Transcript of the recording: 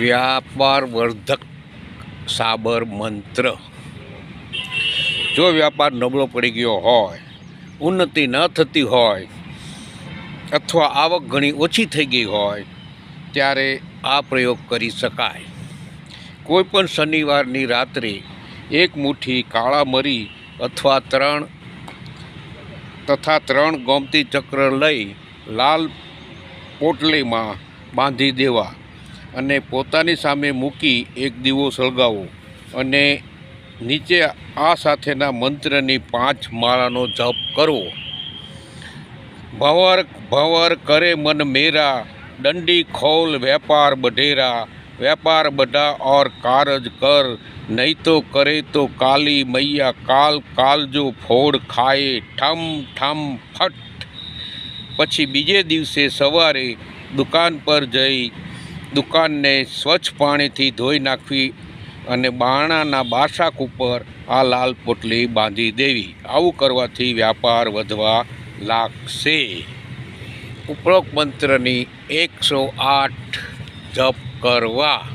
વ્યાપાર વર્ધક સાબર મંત્ર. જો વ્યાપાર નબળો પડી ગયો હોય, ઉન્નતિ ન થતી હોય, અથવા આવક ઘણી ઓછી થઈ ગઈ હોય, ત્યારે આ પ્રયોગ કરી શકાય. કોઈ પણ શનિવારની રાત્રે એક મુઠ્ઠી કાળા મરી અથવા ત્રણ તથા ત્રણ ગોમતી ચક્ર લઈ લાલ પોટલીમાં બાંધી દેવા. અને પોતાની સામે મૂકી એક દીવો સળગાવો અને નીચે આ સાથેના મંત્રની પાંચ માળાનો જપ કરવો ભંવર ભંવર કરે મન મેરા, દંડી ખોલ વેપાર બઢેરા, વેપાર બઢા ઓર કારજ કર નહીં તો કરે તો કાલી મૈયા કાલ કાલજો ફોડ ખાય ઠમ ઠમ, ફટ. પછી બીજે દિવસે સવારે દુકાન પર જઈ દુકાનને સ્વચ્છ પાણીથી ધોઈ નાખવી અને બાણાના બાશાક ઉપર આ લાલ પોટલી બાંધી દેવી. આવું કરવાથી વ્યાપાર વધવા લાગશે. ઉપરોક્ત મંત્રની એકસો આઠ જપ કરવા.